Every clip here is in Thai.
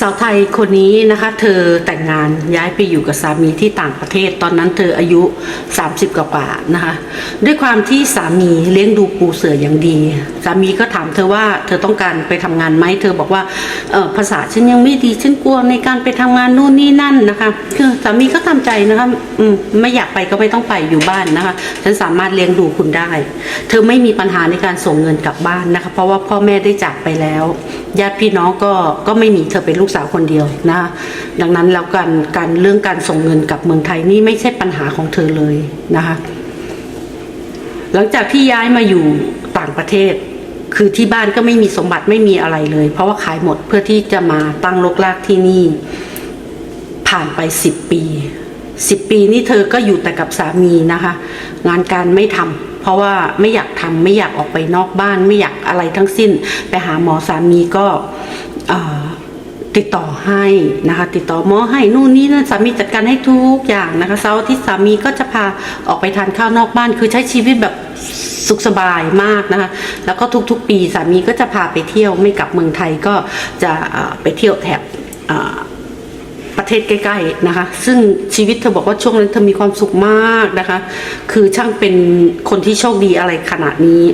สาวไทยคนนี้นะคะ เธอแต่งงานย้ายไปอยู่กับสามีที่ต่างประเทศ ตอนนั้นเธออายุ 30 กว่าๆนะคะ ด้วยความที่สามีเลี้ยงดูปูเสืออย่างดี สามีก็ถามเธอว่าเธอต้องการไปทำงานไหมเธอบอกว่าภาษาฉันยังไม่ดีฉันกลัวในการไปทำงานนู่นนี่นั่นนะคะ คือสามีก็ทำใจนะคะมไม่อยากไปก็ไม่ต้องไปอยู่บ้านนะคะ ฉันสามารถเลี้ยงดูคุณได้ เธอไม่มีปัญหาในการส่งเงินกลับบ้านนะคะ เพราะว่าพ่อแม่ได้จากไปแล้วญาติพี่น้องก็ก็ไม่มีเธอเป็นลูกสาวคนเดียวนะคะดังนั้นแล้วการการเรื่องการส่งเงินกลับเมืองไทยนี่ไม่ใช่ปัญหาของเธอเลยนะคะหลังจากที่ย้ายมาอยู่ต่างประเทศ คือที่บ้านก็ไม่มีสมบัติไม่มีอะไรเลย เพราะว่าขายหมดเพื่อที่จะมาตั้งรกรากที่นี่ ผ่านไปสิบปีสิบปีนี่เธอก็อยู่แต่กับสามีนะคะ งานการไม่ทำเพราะว่าไม่อยากทำไม่อยากออกไปนอกบ้าน ไม่อยากอะไรทั้งสิ้น ไปหาหมอสามีก็ ติดต่อให้นะคะ ติดต่อหมอให้นู่นนี่นั่นสามีจัดการให้ทุกอย่างนะคะเสาร์อาทิตย์สามีก็จะพาออกไปทานข้าวนอกบ้าน คือใช้ชีวิตแบบสุขสบายมากนะคะ แล้วก็ทุกๆ ปีสามีก็จะพาไปเที่ยวไม่กลับเมืองไทยก็จะไปเที่ยวแถบประเทศใกล้ๆนะคะ ซึ่งชีวิตเธอบอกว่าช่วงนั้นเธอมีความสุขมากนะคะ คือช่างเป็นคนที่โชคดีอะไรขนาดนี้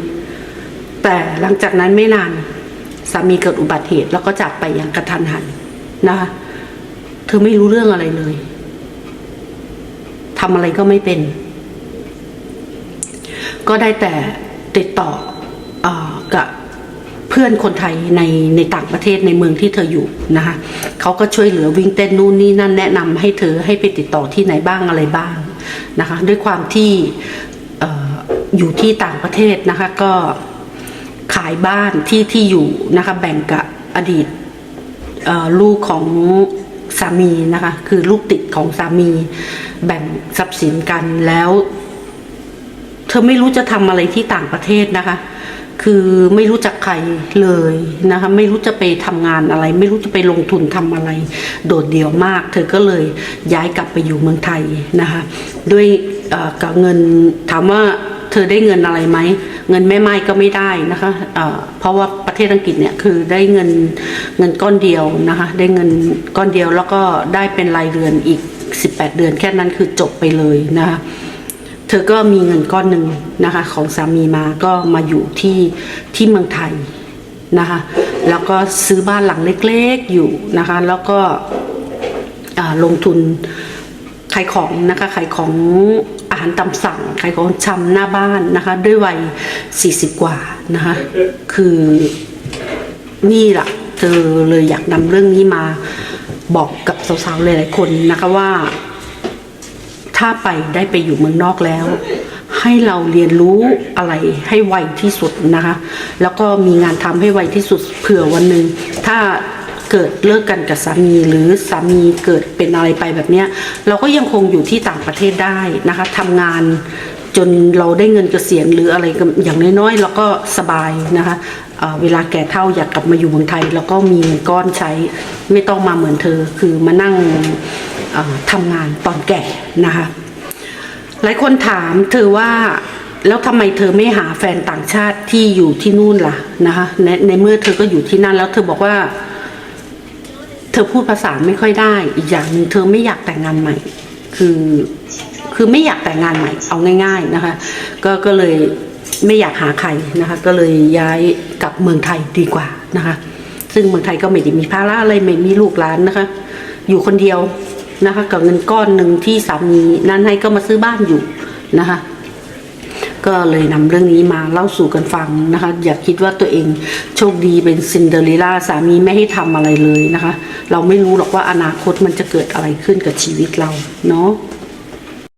แต่หลังจากนั้นไม่นาน สามีเกิดอุบัติเหตุ แล้วก็จากไปอย่างกระทันหันนะคะเธอไม่รู้เรื่องอะไรเลยทำอะไรก็ไม่เป็น ก็ได้แต่ติดต่ออกับเพื่อนคนไทยในในต่างประเทศในเมืองที่เธออยู่นะคะเขาก็ช่วยเหลือวิ่งเต้นนู่นนี่นั่นแนะนำให้เธอให้ไปติดต่อที่ไหนบ้างอะไรบ้างนะคะ ด้วยความที่อออยู่ที่ต่างประเทศนะคะ ก็ ขายบ้านที่ที่อยู่นะคะ แบ่งกับอดีตลูกของสามีนะคะ คือลูกติดของสามี แบ่งทรัพย์สินกันแล้ว เธอไม่รู้จะทำอะไรที่ต่างประเทศนะคะ คือไม่รู้จักใครเลยนะคะ ไม่รู้จะไปทำงานอะไร ไม่รู้จะไปลงทุนทำอะไร โดดเดี่ยวมาก เธอก็เลยย้ายกลับไปอยู่เมืองไทยนะคะ ด้วยกับเงินถามว่า เธอได้เงินอะไรไหมเงินแม่ไม้ก็ไม่ได้นะคะเเพราะว่าประเทศอังกฤษเนี่ยคือได้เงินเงินก้อนเดียวนะคะได้เงินก้อนเดียวแล้วก็ได้เป็นรายเดือนอีก 18 เดือนแค่นั้นคือจบไปเลยนะคะเธอก็มีเงินก้อนหนึ่งนะคะของสามีมาก็มาอยู่ที่ที่เมืองไทยนะคะแล้วก็ซื้อบ้านหลังเล็กๆอยู่นะคะแล้วก็ลงทุนขายของนะคะขายของอาหารตามสั่งขายของชำหน้าบ้านนะคะ ด้วยวัย 40 กว่านะคะ คือนี่แหละเธอเลยอยากนำเรื่องนี้มาบอกกับสาวๆหลายๆคนนะคะว่า ถ้าไปได้ไปอยู่เมืองนอกแล้ว ให้เราเรียนรู้อะไรให้ไวที่สุดนะคะ แล้วก็มีงานทำให้ไวที่สุดเผื่อวันหนึ่งถ้า เกิดเลิกกันกับสามีหรือสามีเกิดเป็นอะไรไปแบบเนี้ยเราก็ยังคงอยู่ที่ต่างประเทศได้นะคะทำงานจนเราได้เงินเกษียณหรืออะไรอย่างน้อยๆเราก็สบายนะคะเเวลาแก่เท่าอยากกลับมาอยู่เมืองไทย แล้วก็มีเงินก้อนใช้ไม่ต้องมาเหมือนเธอ คือมานั่งทำงานตอนแก่นะคะหลายคนถามเธอว่าแล้วทำไมเธอไม่หาแฟนต่างชาติที่อยู่ที่นู่นล่ะนะคะในในเมื่อเธอก็อยู่ที่นั่นแล้วเธอบอกว่า เธอพูดภาษาไม่ค่อยได้ อีกอย่างหนึ่งเธอไม่อยากแต่งงานใหม่ คือคือไม่อยากแต่งงานใหม่เอาง่าย ๆนะคะ ก็ก็เลยไม่อยากหาใครนะคะ ก็เลยย้ายกลับเมืองไทยดีกว่านะคะ ซึ่งเมืองไทยก็ไม่ได้มีภาระอะไรไม่มีลูกหลานนะคะ อยู่คนเดียวนะคะ กับเงินก้อนหนึ่งที่สามีนั้นให้ก็มาซื้อบ้านอยู่นะคะ ก็เลยนำเรื่องนี้มาเล่าสู่กันฟังนะคะ อย่าคิดว่าตัวเองโชคดีเป็นซินเดอเรลล่าสามีไม่ให้ทำอะไรเลยนะคะ เราไม่รู้หรอกว่าอนาคตมันจะเกิดอะไรขึ้นกับชีวิตเราเนาะ